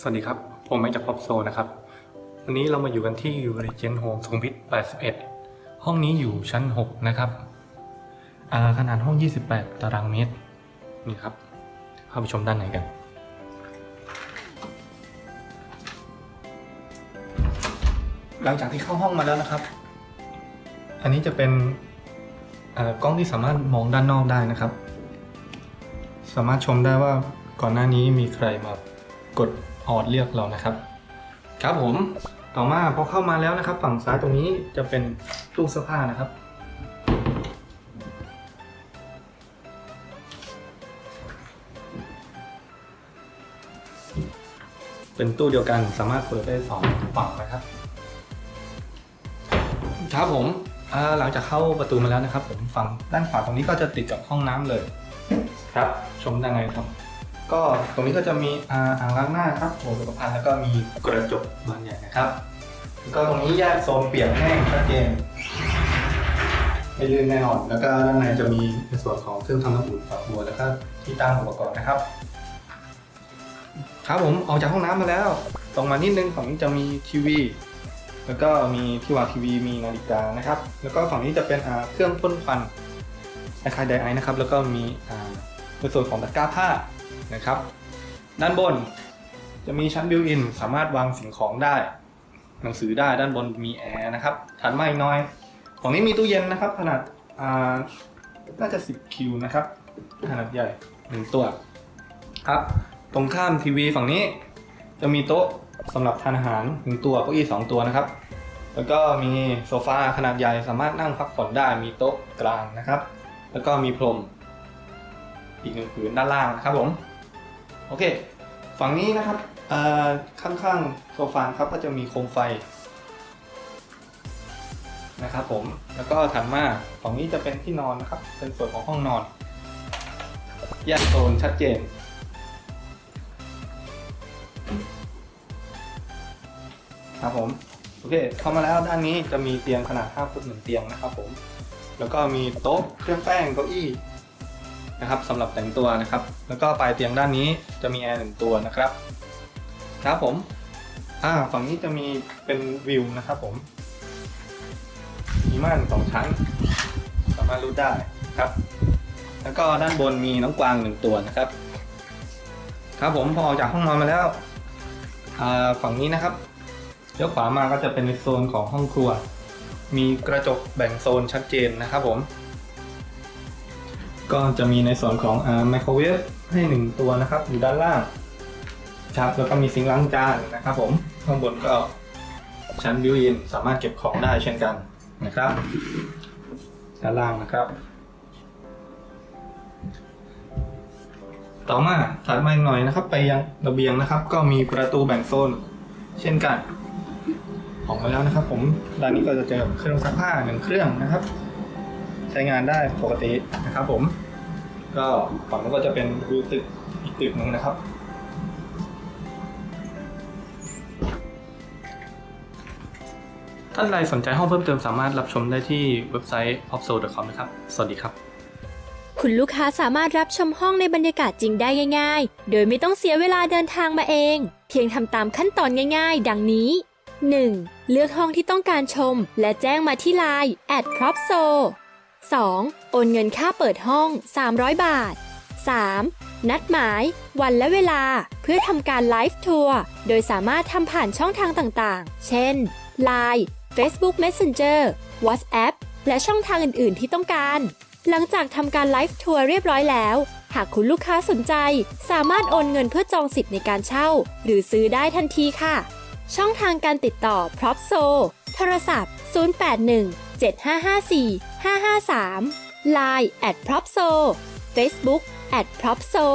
สวัสดีครับ ผมแม็กจากพอปโซนะครับ วันนี้เรามาอยู่กันที่รีเจนโฮมสุขุมวิท81 ห้องนี้อยู่ชั้น 6 นะครับขนาดห้อง 28 ตารางเมตร นี่ครับ เข้าไปชมด้านในกัน หลังจากที่เข้าห้องมาแล้วนะครับ อันนี้จะเป็นกล้องที่สามารถมองด้านนอกได้นะครับ สามารถชมได้ว่าก่อนหน้านี้มีใครมา กดออดเรียกเรานะครับ ครับผมต่อมาพอเข้ามาแล้วนะครับ ฝั่งซ้ายตรงนี้จะเป็นตู้เสื้อผ้านะครับ เป็นตู้เดียวกันสามารถเปิดได้สองฝั่งนะครับ ครับผมหลังจากเข้าประตูมาแล้วนะครับ ผมฝั่งด้านขวาตรงนี้ก็จะติดกับห้องน้ำเลย ครับ ชมด้านในครับ ก็ตรงนี้ก็จะมีอ่าอ่างล้างหน้าครับโถสุขภัณฑ์แล้วก็มีกระจกบานใหญ่นะครับแล้วก็ตรงนี้แยกโซนเปียกแห้งชัดเจนไม่ลื่นแน่นอน แล้วก็ด้านในจะมีในส่วนของเครื่องทำน้ำอุ่นฝักบัวแล้วก็ที่ตั้งอุปกรณ์นะครับ ครับผมออกจากห้องน้ำมาแล้ว ตรงมานิดนึงฝั่งนี้จะมีทีวี แล้วก็มีที่วางทีวีมีนาฬิกานะครับ แล้วก็ฝั่งนี้จะเป็นเครื่องพ่นควันคล้ายไดไอนะครับ แล้วก็มีในส่วนของตะกร้าผ้า นะครับ ด้านบนจะมีชั้นบิวอินสามารถวางสิ่งของได้ หนังสือได้ด้านบนมีแอร์นะครับถัดมาอีกน้อยของนี้มีตู้เย็นนะครับ ขนาดาน่าจะ 10 คิวนะครับ ขนาดใหญ่หนึ่งตัวครับ ตรงข้ามทีวีฝั่งนี้ จะมีโต๊ะสำหรับทานอาหารหนึ่งตัวเก้าอี้สองตัวนะครับ แล้วก็มีโซฟาขนาดใหญ่สามารถนั่งพักผ่อนได้มีโต๊ะกลางนะครับ แล้วก็มีพรมอีกหนึ่งผืนด้านล่างนะครับผม โอเค ฝั่งนี้นะครับค่อข้างๆโซฟาครับก็จะมีโคมไฟนะครับผมแล้วก็ถัดมาฝั่งนี้จะเป็นที่นอนนะครับ เป็นส่วนของห้องนอนแยกโซนชัดเจน ครับผม โอเคเข้ามาแล้วด้านนี้จะมีเตียงขนาด5ฟุตหนึ่งเตียงนะครับผม แล้วก็มีโต๊ะเครื่องแป้งเก้าอี้ นะครับสำหรับแต่งตัวนะครับ แล้วก็ปลายเตียงด้านนี้จะมีแอร์หนึ่งตัวนะครับครับผมอ่าฝั่งนี้จะมีเป็นวิวนะครับผมมีม่านสองชั้น สามารถรูดได้ครับ แล้วก็ด้านบนมีน้องกวางหนึ่งตัวนะครับ ครับผมพอออกจากห้องนอนมาแล้วอ่าฝั่งนี้นะครับเลี้ยวขวามาก็จะเป็นในโซนของห้องครัว มีกระจกแบ่งโซนชัดเจนนะครับผม ก็จะมีในส่วนของไมโครเวฟให้หนึ่งตัวนะครับ อยู่ด้านล่างครับแล้วก็มีซิงค์ล้างจานนะครับผมข้างบนก็ชั้นบิวอินสามารถเก็บของได้เช่นกันนะครับด้านล่างนะครับ ต่อมาถัดมาอีกหน่อยนะครับ ไปยังระเบียงนะครับ ก็มีประตูแบ่งโซน เช่นกันออกมาแล้วนะครับ ผมด้านนี้ก็จะเจอเครื่องซักผ้าหนึ่งเครื่องนะครับ ใช้งานได้ปกตินะครับผม ก็ฝั่งนู้นก็จะเป็นวิวตึกอีกตึกหนึ่งนะครับ ท่านใดสนใจห้องเพิ่มเติมสามารถรับชมได้ที่เว็บไซต์ popso.com นะครับ สวัสดีครับ คุณลูกค้าสามารถรับชมห้องในบรรยากาศจริงได้ง่าย ๆ โดยไม่ต้องเสียเวลาเดินทางมาเอง เพียงทำตามขั้นตอนง่าย ๆ ดังนี้ 1. เลือกห้องที่ต้องการชม และแจ้งมาที่ไลน์ at propso 2. โอนเงินค่าเปิดห้อง 300 บาท 3. นัดหมาย วันและเวลา เพื่อทำการไลฟ์ทัวร์ โดยสามารถทำผ่านช่องทางต่างๆ เช่น Line Facebook Messenger WhatsApp และช่องทางอื่นๆ ที่ต้องการ หลังจากทำการไลฟ์ทัวร์เรียบร้อยแล้ว หากคุณลูกค้าสนใจ สามารถโอนเงินเพื่อจองสิทธิ์ในการเช่า หรือซื้อได้ทันทีค่ะ ช่องทางการติดต่อ p r o p s o โทรศัพท์ 081 7554 553 Line at p r o p s o Facebook at p r o p s o